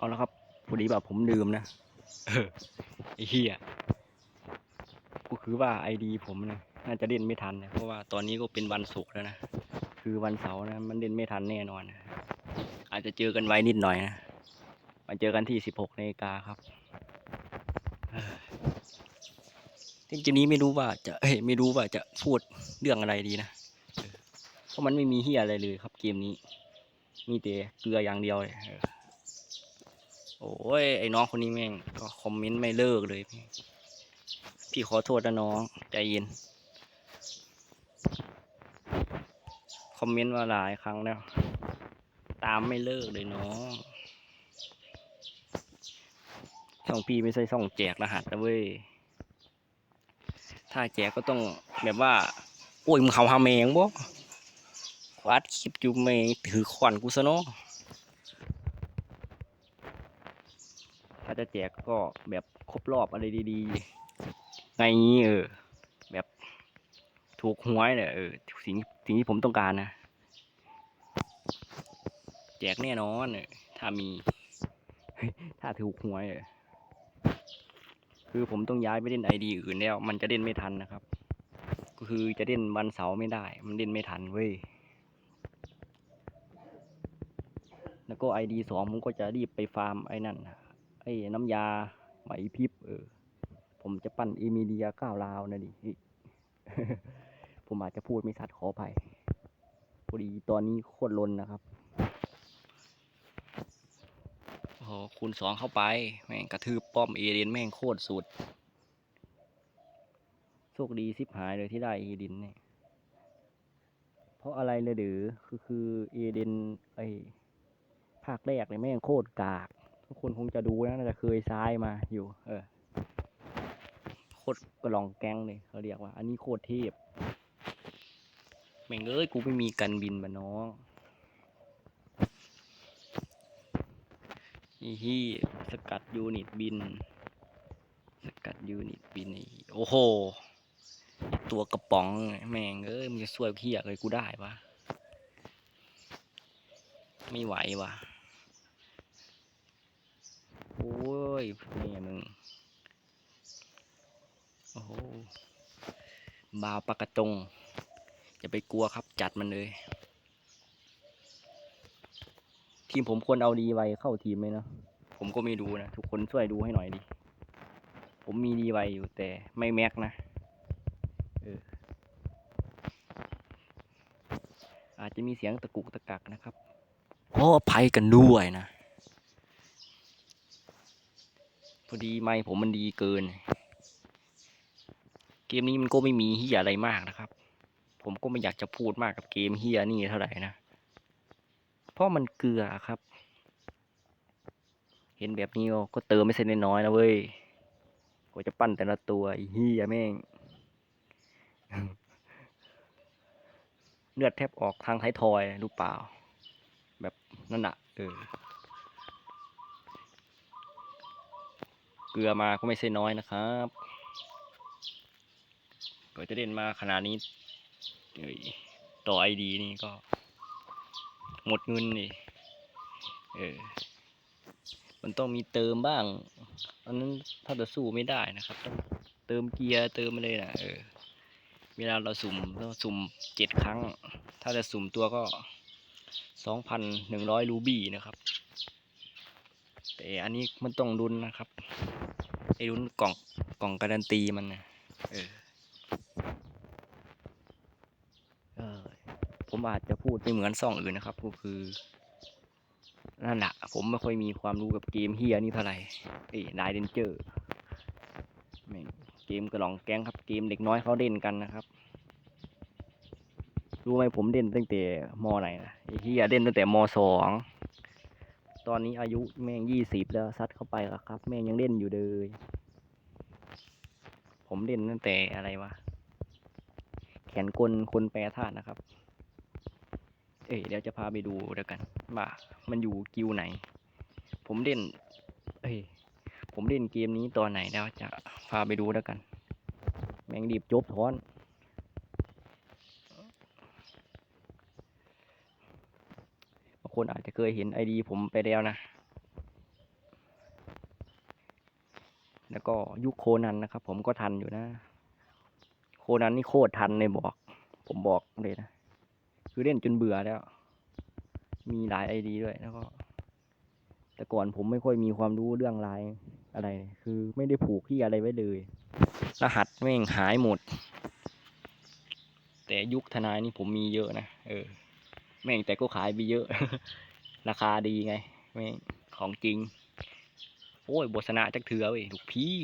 เอาละครับพอดีแบบผมลืมนะเออไอ้เหี้ยก็คือว่าไอดีผมนะน่าจะเล่นไม่ทันนะเพราะว่าตอนนี้ก็เป็นวันศุกร์แล้วนะคือวันเสาร์นะมันเล่นไม่ทันแน่นอนนะอาจจะเจอกันไว้นิดหน่อยนะมาเจอกันที่สิบหกนาฬิกาครับเอ้ยจริงๆนี้ไม่รู้ว่าจะเอ้ยไม่รู้ว่าจะพูดเรื่องอะไรดีนะเออเพราะมันไม่มีเฮียอะไรเลยครับเกมนี้ มีแต่เกลืออย่างเดียวเลยเออ โอ้ยไอ้น้องคนนี้แม่งก็คอมเมนต์ไม่เลิกเลย พี่พี่ขอโทษนะน้อง ใจเย็น คอมเมนต์มาหลายครั้งแล้ว ตามไม่เลิกเลยน้องช่องพี่ไม่ใช่ช่องแจกรหัสนะเว้ย ถ้าแจกก็ต้องแบบว่า โอ้ยมึงเขาหาแมงบ่ควัดคลิปอยู่แมงถือขวานกูซะเนาะ ถ้าจะแจกก็แบบครบรอบอะไรดีๆไงนี้เออ แบบถูกหวยเนี่ยเออสิ่งสิ่งที่ผมต้องการนะ แจกแน่นอนเออถ้ามี ถ้าถูกหวยเออคือผมต้องย้ายไปเล่นไอดีอื่นแล้ว มันจะเล่นไม่ทันนะครับ ก็คือจะเล่นวันเสาร์ไม่ได้ มันเล่นไม่ทันเว้ยแล้วก็ไอดีสองผมก็จะรีบไปฟาร์มไอ้นั่นน่ะ ไอ้น้ำยาไหมพริบเออ ผมจะปั้นเอมิเลียก้าวลาวนะดิผมอาจจะพูดไม่ชัดขออภัยพอดีตอนนี้โคตรลนนะครับโอ้โหคูณสองเข้าไป แม่งกระทืบป้อมเอเดนแม่งโคตรสุดโชคดีซิบหายเลยที่ได้เอเดนเนี่ยเพราะอะไรเลยหรือคือคือเอเดนไอภาคแรกเนี่ยแม่งโคตรกาก ทุกคนคงจะดูนะน่าจะเคยซ้ายมาอยู่ เออโคตรกระลองแกงเลยเขาเรียกว่า อันนี้โคตรเทพแม่งเอ้ยกูไม่มีกันบินบ้าน้องอีฮี่สกัดยูนิตบิน สกัดยูนิตบินโอ้โห ตัวกระป๋องแม่งเอ้ยมึงจะช่วยเพียเลยกูได้ปะไม่ไหววะ โอ้ยแม่มึง โอ้โหบาวปากกระจงอย่าไปกลัวครับจัดมันเลย ทีมผมควรเอาดีไวเข้าทีมไหมเนาะผมก็ไม่ดูนะ ทุกคนช่วยดูให้หน่อยดิ ผมมีดีไวอยู่แต่ไม่แม็กนะอออาจจะมีเสียงตะกุกตะกักนะครับขออภัยกันด้วยนะ พอดีไม่ผมมันดีเกิน เกมนี้มันก็ไม่มีเฮียอะไรมากนะครับ ผมก็ไม่อยากจะพูดมากกับเกมเฮียนี่เท่าไหร่นะ เพราะมันเกลือครับ เห็นแบบนี้ก็เติมไม่เส้นน้อยนะเว้ยกว่าจะปั้นแต่ละตัวเฮียแม่งเลือดแทบออกทางท้ายทอยรู้เปล่า แบบนั่นอะเออ เกลือมาก็ไม่ใช่น้อยนะครับก็จะเล่นมาขนาดนี้ต่อไอดีนี่ก็ หมดเงินนี่เออมันต้องมีเติมบ้างอันนั้นถ้าจะสู้ไม่ได้นะครับ ต้องเติมเกียร์เติมมาเลยนะเออเวลาเราสุ่มเราสุ่มเจ็ดครั้ง ถ้าจะสุ่มตัวก็สองพันหนึ่งร้อยรูบี้นะครับ แต่อันนี้มันต้องดุนนะครับไอ้รุนกล่องกล่องการันตีมันนะเออเออผมอาจจะพูดไม่เหมือนซ่องอื่นนะครับ ก็คือนั่นแหละผมไม่ค่อยมีความรู้กับเกมเฮียนี่เท่าไหร่เอ้นายเดนเจอร์เกมกระหล่องแก๊งครับ เกมเด็กน้อยเขาเล่นกันนะครับรู้ไหมผมเล่นตั้งแต่มอไหนนะไอ้เฮียเล่นตั้งแต่มอสอง ตอนนี้อายุแม่งยี่สิบแล้วซัดเข้าไปแล้วครับ แม่งยังเล่นอยู่เลย ผมเล่นตั้งแต่อะไรวะ แขนกลคนแปรธาตุนะครับ เอ้ยเดี๋ยวจะพาไปดูเดี๋ยวกันว่ามันอยู่กิวไหน ผมเล่น เอ้ยผมเล่นเกมนี้ตอนไหนแล้วจะพาไปดูแล้วกัน แม่งดีบจบท้อน บาง คนอาจจะเคยเห็นไอดีผมไปแล้วนะ แล้วก็ยุคโคนันนะครับ ผมก็ทันอยู่นะ โคนันนี่โคตรทันเลยบอก ผมบอกเลยนะ คือเล่นจนเบื่อแล้ว มีหลายไอดีด้วยแล้วก็แต่ก่อนผมไม่ค่อยมีความรู้เรื่องไลน์อะไร คือไม่ได้ผูกที่อะไรไว้เลย รหัสแม่งหายหมด แต่ยุคทนายนี่ผมมีเยอะนะ เออ แม่งแต่ก็ขายไปเยอะ ราคาดีไงแม่งของจริง โอ้ยบทสนะจักเถือเว้ยลูกพี่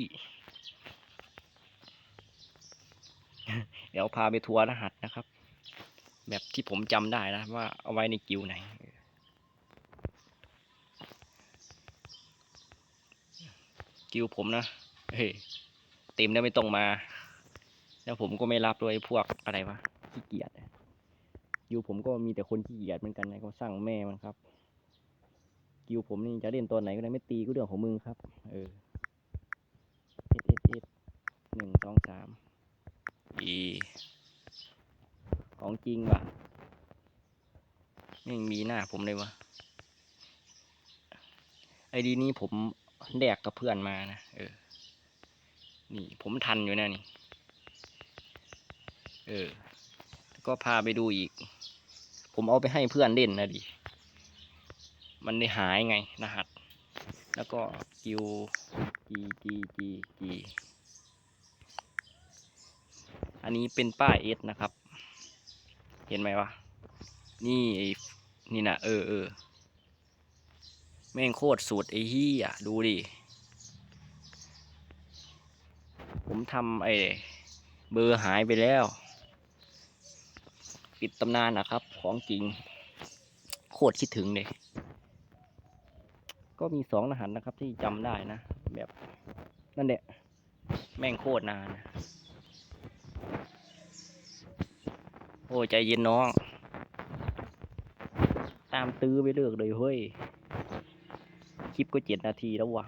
เดี๋ยวพาไปทัวร์รหัสนะครับ แบบที่ผมจำได้นะ ว่าเอาไว้ในกิวไหนกิวผมนะเฮ้ยเต็มแล้วไม่ต้องมา แล้วผมก็ไม่รับด้วยพวกอะไรวะขี้เกียจ กิวผมก็มีแต่คนขี้เกียจเหมือนกันนะก็สร้างแม่มันครับ กิวผมนี่จะเล่นตัวไหนก็ได้ไม่ตีก็เรื่องของมึงครับ เออ S S S หนึ่งสองสามอีของจริงว่ะไม่มีหน้าผมเลยวะไอดีนี้ผมแดกกับเพื่อนมานะเออ นี่ผมทันอยู่นะนี่ เออ ก็พาไปดูอีก ผมเอาไปให้เพื่อนเล่นนะดิ มันได้หายไงรหัส แล้วก็กิว G G G G อันนี้เป็นป้ายเอสนะครับ เห็นไหมวะ นี่นี่นะเออเออแม่งโคตรสุดไอ้เหี้ยดูดิ ผมทำไอ้เบอร์หายไปแล้ว ปิดตำนานนะครับ ของจริง โคตรคิดถึงเลยก็มีสองรหัสนะครับที่จำได้นะ แบบนั่นแหละแม่งโคตรนานนะโอ้ใจเย็นน้อง ตามตื้อไปเลือกเลยเฮ้ย คลิปก็เจ็ดนาทีแล้ววะ